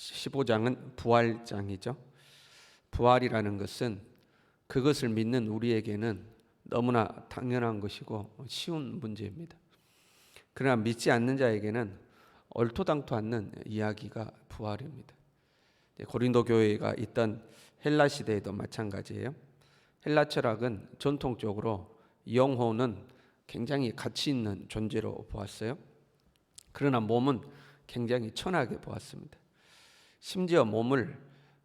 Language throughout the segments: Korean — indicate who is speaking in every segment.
Speaker 1: 15장은 부활장이죠. 부활이라는 것은 그것을 믿는 우리에게는 너무나 당연한 것이고 쉬운 문제입니다. 그러나 믿지 않는 자에게는 얼토당토 않는 이야기가 부활입니다. 고린도 교회가 있던 헬라 시대에도 마찬가지예요. 헬라 철학은 전통적으로 영혼은 굉장히 가치 있는 존재로 보았어요. 그러나 몸은 굉장히 천하게 보았습니다. 심지어 몸을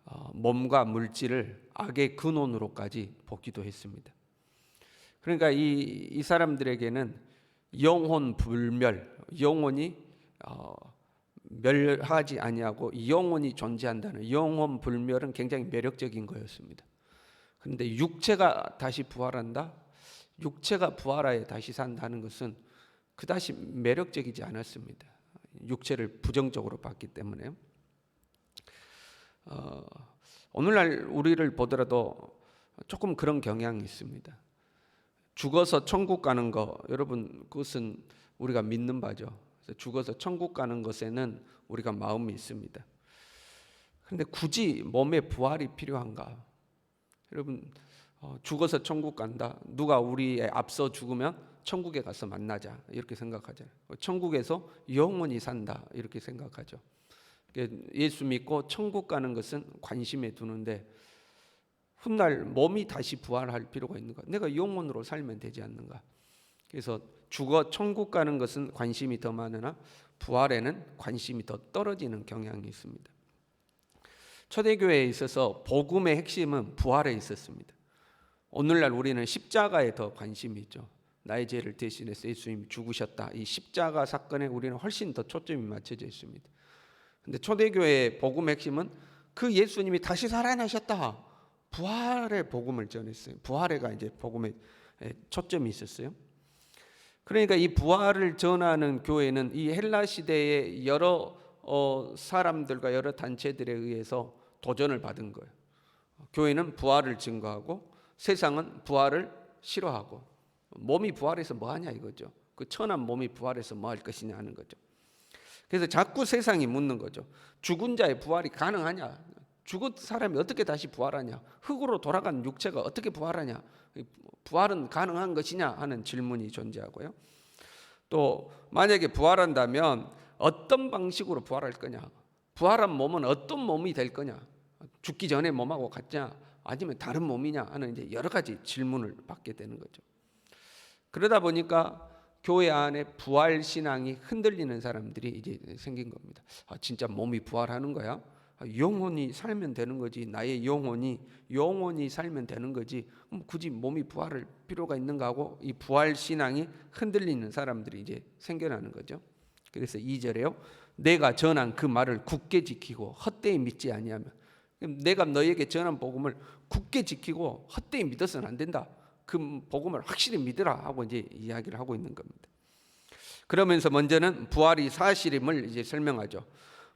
Speaker 1: 어, 몸과 물질을 악의 근원으로까지 보기도 했습니다. 그러니까 이, 이 사람들에게는 영혼 불멸, 영혼이 어, 멸하지 아니하고 영혼이 존재한다는 영혼 불멸은 굉장히 매력적인 거였습니다. 그런데 육체가 다시 부활한다, 육체가 부활하여 다시 산다는 것은 그다시 매력적이지 않았습니다. 육체를 부정적으로 봤기 때문에요. 어, 오늘날 우리를 보더라도 조금 그런 경향이 있습니다. 죽어서 천국 가는 거 여러분 그것은 우리가 믿는 바죠. 죽어서 천국 가는 것에는 우리가 마음이 있습니다. 그런데 굳이 몸의 부활이 필요한가? 여러분 어, 죽어서 천국 간다. 누가 우리에 앞서 죽으면 천국에 가서 만나자 이렇게 생각하잖아요. 천국에서 영원히 산다 이렇게 생각하죠. 예수 믿고 천국 가는 것은 관심에 두는데 훗날 몸이 다시 부활할 필요가 있는가? 내가 영혼으로 살면 되지 않는가? 그래서 죽어 천국 가는 것은 관심이 더 많으나 부활에는 관심이 더 떨어지는 경향이 있습니다. 초대교회에 있어서 복음의 핵심은 부활에 있었습니다. 오늘날 우리는 십자가에 더 관심이 있죠. 나의 죄를 대신해서 예수님이 죽으셨다. 이 십자가 사건에 우리는 훨씬 더 초점이 맞춰져 있습니다. 근데 초대교회의 복음 핵심은 그 예수님이 다시 살아나셨다. 부활의 복음을 전했어요. 부활에가 이제 복음의 초점이 있었어요. 그러니까 이 부활을 전하는 교회는 이 헬라 시대의 여러 어, 사람들과 여러 단체들에 의해서 도전을 받은 거예요. 교회는 부활을 증거하고 세상은 부활을 싫어하고 몸이 부활해서 뭐 하냐 이거죠. 그 천한 몸이 부활해서 뭐 할 것이냐 하는 거죠. 그래서 자꾸 세상이 묻는 거죠. 죽은 자의 부활이 가능하냐? 죽은 사람이 어떻게 다시 부활하냐? 흙으로 돌아간 육체가 어떻게 부활하냐? 부활은 가능한 것이냐 하는 질문이 존재하고요. 또 만약에 부활한다면 어떤 방식으로 부활할 거냐? 부활한 몸은 어떤 몸이 될 거냐? 죽기 전에 몸하고 같냐? 아니면 다른 몸이냐 하는 이제 여러 가지 질문을 받게 되는 거죠. 그러다 보니까 교회 안에 부활 신앙이 흔들리는 사람들이 이제 생긴 겁니다. 아, 진짜 몸이 부활하는 거야? 아, 영혼이 살면 되는 거지. 나의 영혼이 영혼이 살면 되는 거지. 굳이 몸이 부활할 필요가 있는가 하고 이 부활 신앙이 흔들리는 사람들이 이제 생겨나는 거죠. 그래서 2절에요. 내가 전한 그 말을 굳게 지키고 헛되이 믿지 아니하면 내가 너에게 전한 복음을 굳게 지키고 헛되이 믿어서는 안 된다. 그 복음을 확실히 믿으라 하고 이제 이야기를 하고 있는 겁니다. 그러면서 먼저는 부활이 사실임을 이제 설명하죠.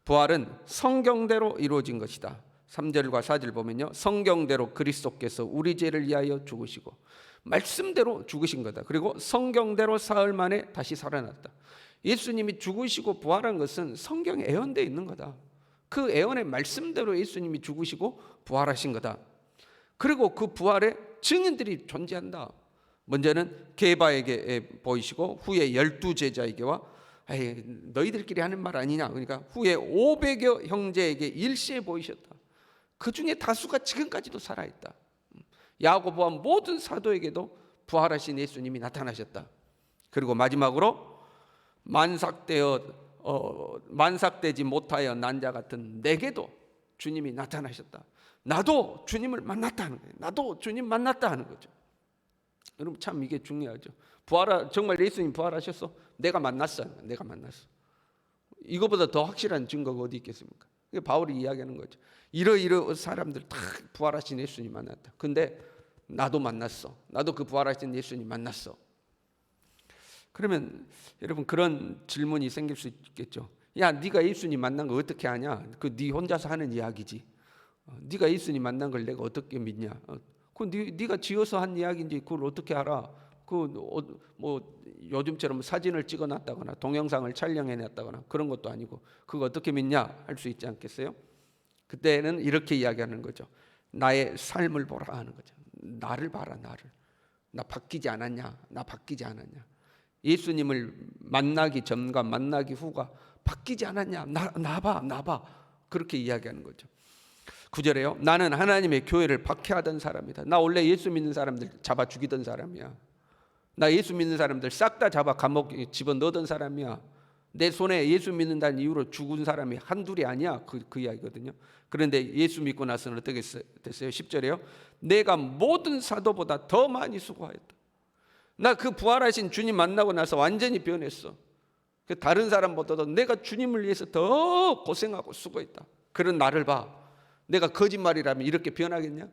Speaker 1: 부활은 성경대로 이루어진 것이다. 3절과 4절 보면요. 성경대로 그리스도께서 우리 죄를 위하여 죽으시고 말씀대로 죽으신 거다. 그리고 성경대로 사흘 만에 다시 살아났다. 예수님이 죽으시고 부활한 것은 성경에 예언되어 있는 거다. 그 예언의 말씀대로 예수님이 죽으시고 부활하신 거다. 그리고 그 부활에 증인들이 존재한다. 먼저는 게바에게 보이시고 후에 열두 제자에게와 너희들끼리 하는 말 아니냐. 그러니까 후에 500여 형제에게 일시에 보이셨다. 그 중에 다수가 지금까지도 살아있다. 야고보와 모든 사도에게도 부활하신 예수님이 나타나셨다. 그리고 마지막으로 만삭되어 어, 만삭되지 못하여 난자 같은 내게도 주님이 나타나셨다. 나도 주님을 만났다는 거예요. 나도 주님 만났다 하는 거죠. 여러분 참 이게 중요하죠. 부활 정말 예수님 부활하셨어? 내가 만났어. 내가 만났어. 이거보다 더 확실한 증거가 어디 있겠습니까? 이게 바울이 이야기하는 거죠. 이러이러 사람들 다 부활하신 예수님 만났다. 근데 나도 만났어. 나도 그 부활하신 예수님 만났어. 그러면 여러분 그런 질문이 생길 수 있겠죠. 야, 네가 예수님 만난 거 어떻게 아냐? 그 네 혼자서 하는 이야기지. 어, 네가 예수님 만난 걸 내가 어떻게 믿냐? 어, 그 네, 네가 지어서 한 이야기인지 그걸 어떻게 알아? 그 뭐 요즘처럼 사진을 찍어놨다거나 동영상을 촬영해놨다거나 그런 것도 아니고 그거 어떻게 믿냐 할 수 있지 않겠어요? 그때는 이렇게 이야기하는 거죠. 나의 삶을 보라 하는 거죠. 나를 봐라 나를. 나 바뀌지 않았냐? 나 바뀌지 않았냐? 예수님을 만나기 전과 만나기 후가 바뀌지 않았냐? 나, 나 봐, 나 봐. 그렇게 이야기하는 거죠. 구절에요. 나는 하나님의 교회를 박해하던 사람이다. 나 원래 예수 믿는 사람들 잡아 죽이던 사람이야. 나 예수 믿는 사람들 싹 다 잡아 감옥에 집어 넣던 사람이야. 내 손에 예수 믿는다는 이유로 죽은 사람이 한둘이 아니야. 그, 그 이야기거든요. 그런데 예수 믿고 나서는 어떻게 됐어요? 10절에요. 내가 모든 사도보다 더 많이 수고하였다. 나 그 부활하신 주님 만나고 나서 완전히 변했어. 그 다른 사람보다도 내가 주님을 위해서 더 고생하고 수고했다. 그런 나를 봐. 내가 거짓말이라면 이렇게 변하겠냐?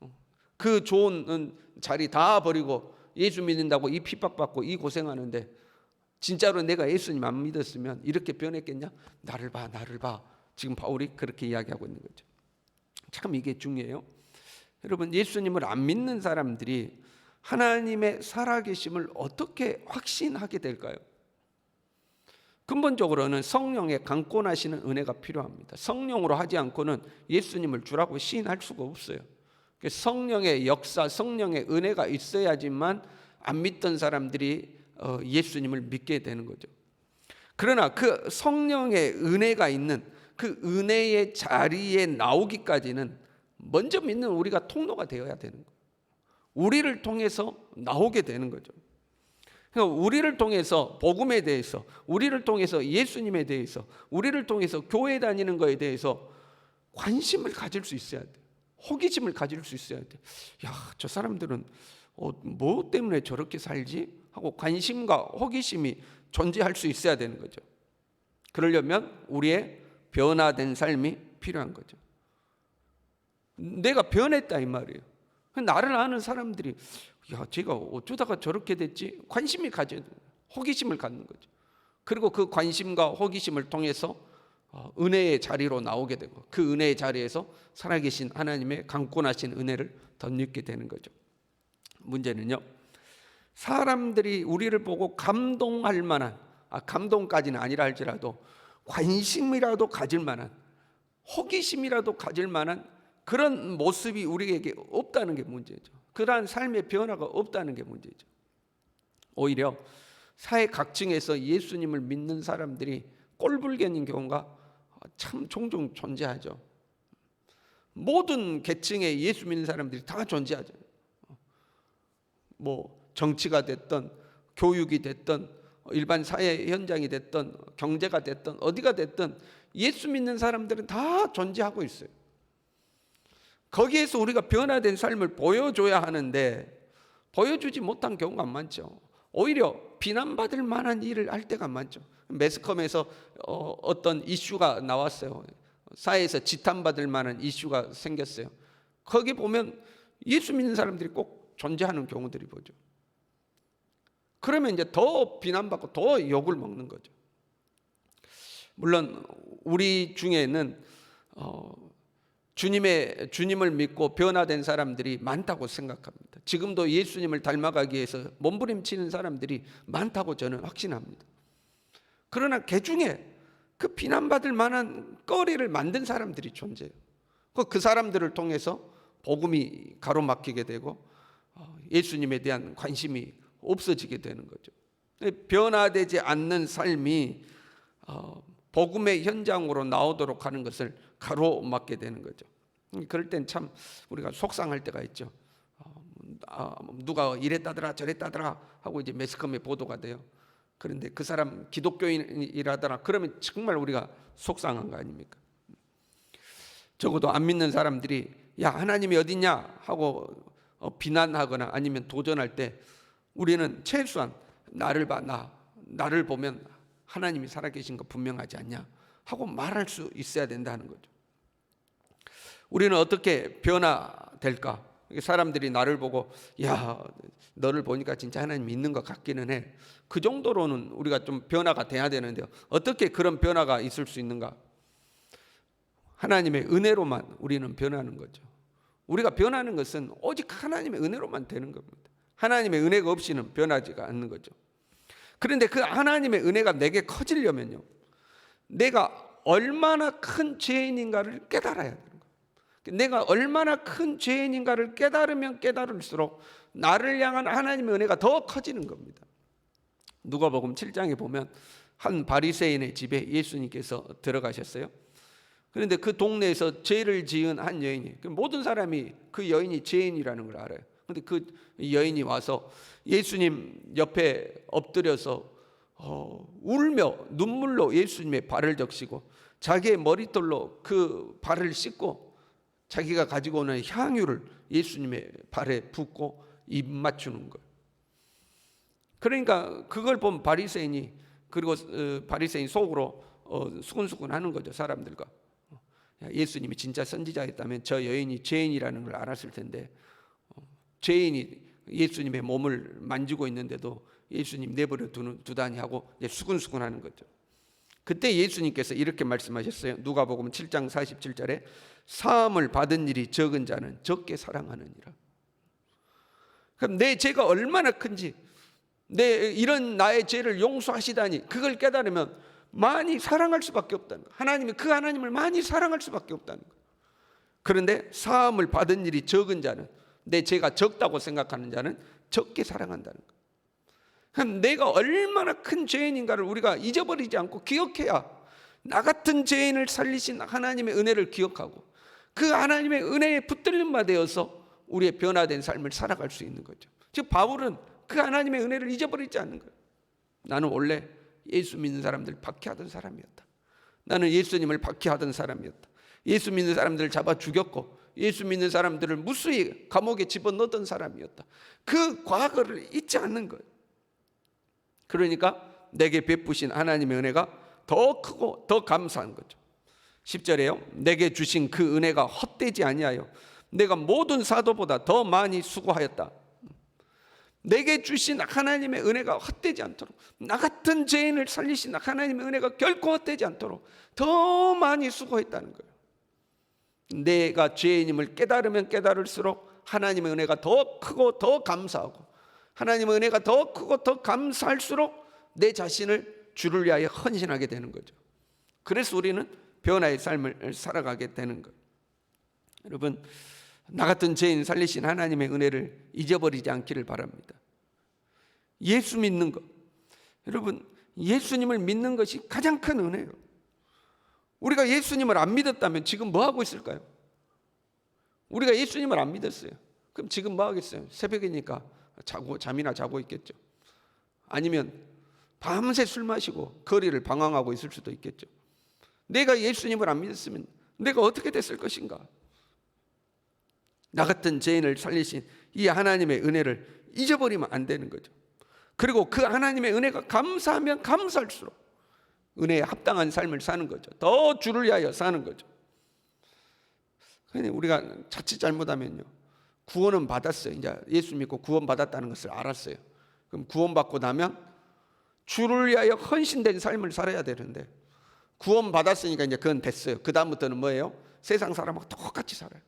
Speaker 1: 어. 그 좋은 자리 다 버리고 예수 믿는다고 이 핍박받고 이 고생하는데 진짜로 내가 예수님 안 믿었으면 이렇게 변했겠냐? 나를 봐, 나를 봐. 지금 바울이 그렇게 이야기하고 있는 거죠. 참 이게 중요해요. 여러분 예수님을 안 믿는 사람들이 하나님의 살아계심을 어떻게 확신하게 될까요? 근본적으로는 성령의 강권하시는 은혜가 필요합니다. 성령으로 하지 않고는 예수님을 주라고 시인할 수가 없어요. 성령의 역사, 성령의 은혜가 있어야지만 안 믿던 사람들이 어, 예수님을 믿게 되는 거죠. 그러나 그 성령의 은혜가 있는 그 은혜의 자리에 나오기까지는 먼저 믿는 우리가 통로가 되어야 되는 거예요. 우리를 통해서 나오게 되는 거죠. 그러니까 우리를 통해서 복음에 대해서, 우리를 통해서 예수님에 대해서, 우리를 통해서 교회 다니는 거에 대해서 관심을 가질 수 있어야 돼. 호기심을 가질 수 있어야 돼. 야, 저 사람들은 어, 뭐 때문에 저렇게 살지? 하고 관심과 호기심이 존재할 수 있어야 되는 거죠. 그러려면 우리의 변화된 삶이 필요한 거죠. 내가 변했다 이 말이에요. 나를 아는 사람들이 야, 제가 어쩌다가 저렇게 됐지? 관심이 가져 호기심을 갖는 거죠. 그리고 그 관심과 호기심을 통해서 어, 은혜의 자리로 나오게 되고 그 은혜의 자리에서 살아계신 하나님의 강권하신 은혜를 덧입게 되는 거죠. 문제는요. 사람들이 우리를 보고 감동할 만한 아, 감동까지는 아니라 할지라도 관심이라도 가질 만한 호기심이라도 가질 만한 그런 모습이 우리에게 없다는 게 문제죠. 그러한 삶의 변화가 없다는 게 문제죠. 오히려 사회 각층에서 예수님을 믿는 사람들이 꼴불견인 경우가 참 종종 존재하죠. 모든 계층의 예수 믿는 사람들이 다 존재하죠. 뭐 정치가 됐던 교육이 됐던 일반 사회 현장이 됐던 경제가 됐던 어디가 됐든 예수 믿는 사람들은 다 존재하고 있어요. 거기에서 우리가 변화된 삶을 보여줘야 하는데 보여주지 못한 경우가 많죠. 오히려 비난받을 만한 일을 할 때가 많죠. 매스컴에서 어, 떤 이슈가 나왔어요. 사회에서 지탄받을 만한 이슈가 생겼어요. 거기 보면 예수 믿는 사람들이 꼭 존재하는 경우들이 보죠. 그러면 이제 더 비난받고 더 욕을 먹는 거죠. 물론 우리 중에는 어, 주님의 주님을 믿고 변화된 사람들이 많다고 생각합니다. 지금도 예수님을 닮아가기 위해서 몸부림치는 사람들이 많다고 저는 확신합니다. 그러나 개 중에 그 비난받을 만한 거리를 만든 사람들이 존재해요. 그, 그 사람들을 통해서 복음이 가로막히게 되고 어, 예수님에 대한 관심이 없어지게 되는 거죠. 변화되지 않는 삶이 어, 복음의 현장으로 나오도록 하는 것을 가로막게 되는 거죠. 그럴 땐 참 우리가 속상할 때가 있죠. 어, 아, 누가 이랬다더라 저랬다더라 하고 이제 매스컴에 보도가 돼요. 그런데 그 사람 기독교인이라더라 그러면 정말 우리가 속상한 거 아닙니까? 적어도 안 믿는 사람들이 야 하나님이 어딨냐 하고 어, 비난하거나 아니면 도전할 때 우리는 최소한 나를 봐, 나, 나를 보면 하나님이 살아계신 거 분명하지 않냐 하고 말할 수 있어야 된다는 거죠. 우리는 어떻게 변화될까? 사람들이 나를 보고 야 너를 보니까 진짜 하나님 있는 것 같기는 해. 그 정도로는 우리가 좀 변화가 돼야 되는데요. 어떻게 그런 변화가 있을 수 있는가? 하나님의 은혜로만 우리는 변하는 거죠. 우리가 변하는 것은 오직 하나님의 은혜로만 되는 겁니다. 하나님의 은혜가 없이는 변하지가 않는 거죠. 그런데 그 하나님의 은혜가 내게 커지려면요. 내가 얼마나 큰 죄인인가를 깨달아야 되는 거예요. 내가 얼마나 큰 죄인인가를 깨달으면 깨달을수록 나를 향한 하나님의 은혜가 더 커지는 겁니다. 누가복음 7장에 보면 한 바리새인의 집에 예수님께서 들어가셨어요. 그런데 그 동네에서 죄를 지은 한 여인이 그 모든 사람이 그 여인이 죄인이라는 걸 알아요. 근데 그 여인이 와서 예수님 옆에 엎드려서 어, 울며 눈물로 예수님의 발을 적시고 자기의 머리털로 그 발을 씻고 자기가 가지고 오는 향유를 예수님의 발에 붓고 입 맞추는 거. 그러니까 그걸 본 바리새인이 그리고 어, 바리새인 속으로 어, 수근수근 하는 거죠 사람들과. 야, 예수님이 진짜 선지자였다면 저 여인이 죄인이라는 걸 알았을 텐데 어, 죄인이 예수님의 몸을 만지고 있는데도 예수님 내버려 두다니 하고 이제 수근수근 하는 거죠. 그때 예수님께서 이렇게 말씀하셨어요. 누가복음 7장 47절에 사함을 받은 일이 적은 자는 적게 사랑하느니라. 그럼 내 죄가 얼마나 큰지 내 이런 나의 죄를 용서하시다니 그걸 깨달으면 많이 사랑할 수밖에 없다는 거. 하나님이 그 하나님을 많이 사랑할 수밖에 없다는 거. 그런데 사함을 받은 일이 적은 자는 내 죄가 적다고 생각하는 자는 적게 사랑한다는 거. 그럼 내가 얼마나 큰 죄인인가를 우리가 잊어버리지 않고 기억해야 나 같은 죄인을 살리신 하나님의 은혜를 기억하고 그 하나님의 은혜에 붙들림 바 되어서 우리의 변화된 삶을 살아갈 수 있는 거죠. 즉 바울은 그 하나님의 은혜를 잊어버리지 않는 거예요. 나는 원래 예수 믿는 사람들 박해하던 사람이었다. 나는 예수님을 박해하던 사람이었다. 예수 믿는 사람들을 잡아 죽였고 예수 믿는 사람들을 무수히 감옥에 집어넣던 사람이었다. 그 과거를 잊지 않는 거예요. 그러니까 내게 베푸신 하나님의 은혜가 더 크고 더 감사한 거죠. 10절에요. 내게 주신 그 은혜가 헛되지 아니하여 내가 모든 사도보다 더 많이 수고하였다. 내게 주신 하나님의 은혜가 헛되지 않도록 나 같은 죄인을 살리신 하나님의 은혜가 결코 헛되지 않도록 더 많이 수고했다는 거예요. 내가 죄인임을 깨달으면 깨달을수록 하나님의 은혜가 더 크고 더 감사하고 하나님의 은혜가 더 크고 더 감사할수록 내 자신을 주를 위하여 헌신하게 되는 거죠. 그래서 우리는 변화의 삶을 살아가게 되는 거예요. 여러분 나 같은 죄인 살리신 하나님의 은혜를 잊어버리지 않기를 바랍니다. 예수 믿는 것. 여러분, 예수님을 믿는 것이 가장 큰 은혜예요. 우리가 예수님을 안 믿었다면 지금 뭐 하고 있을까요? 우리가 예수님을 안 믿었어요. 그럼 지금 뭐 하겠어요? 새벽이니까 자고 잠이나 자고 있겠죠. 아니면 밤새 술 마시고 거리를 방황하고 있을 수도 있겠죠. 내가 예수님을 안 믿었으면 내가 어떻게 됐을 것인가? 나 같은 죄인을 살리신 이 하나님의 은혜를 잊어버리면 안 되는 거죠. 그리고 그 하나님의 은혜가 감사하면 감사할수록 은혜에 합당한 삶을 사는 거죠. 더 주를 위하여 사는 거죠. 그러니 우리가 자칫 잘못하면요. 구원은 받았어요. 이제 예수 믿고 구원 받았다는 것을 알았어요. 그럼 구원 받고 나면 주를 위하여 헌신된 삶을 살아야 되는데 구원 받았으니까 이제 그건 됐어요. 그 다음부터는 뭐예요? 세상 사람하고 똑같이 살아요.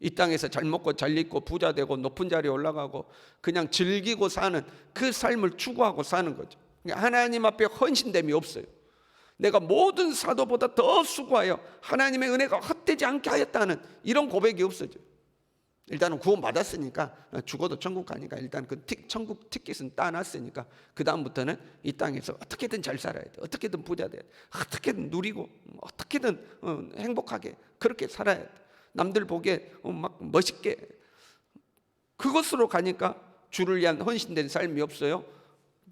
Speaker 1: 이 땅에서 잘 먹고 잘 입고 부자 되고 높은 자리에 올라가고 그냥 즐기고 사는 그 삶을 추구하고 사는 거죠. 그러니까 하나님 앞에 헌신됨이 없어요. 내가 모든 사도보다 더 수고하여 하나님의 은혜가 헛되지 않게 하였다는 이런 고백이 없어져요. 일단은 구원 받았으니까 죽어도 천국 가니까 일단 그 틱, 천국 티켓은 따놨으니까 그 다음부터는 이 땅에서 어떻게든 잘 살아야 돼, 어떻게든 부자 돼, 어떻게든 누리고 어떻게든 어, 행복하게 그렇게 살아야 돼. 남들 보기에 어, 막 멋있게 그것으로 가니까 주를 위한 헌신된 삶이 없어요.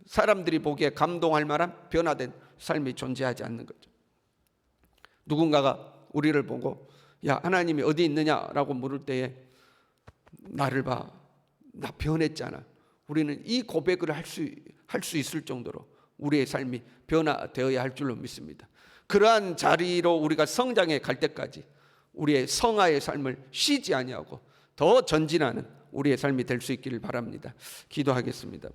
Speaker 1: 사람들이 보기에 감동할 만한 변화된 삶이 존재하지 않는 거죠. 누군가가 우리를 보고 야 하나님이 어디 있느냐라고 물을 때에 나를 봐. 나 변했잖아. 우리는 이 고백을 할 수 할 수 있을 정도로 우리의 삶이 변화되어야 할 줄로 믿습니다. 그러한 자리로 우리가 성장해 갈 때까지 우리의 성화의 삶을 쉬지 아니하고 더 전진하는 우리의 삶이 될 수 있기를 바랍니다. 기도하겠습니다.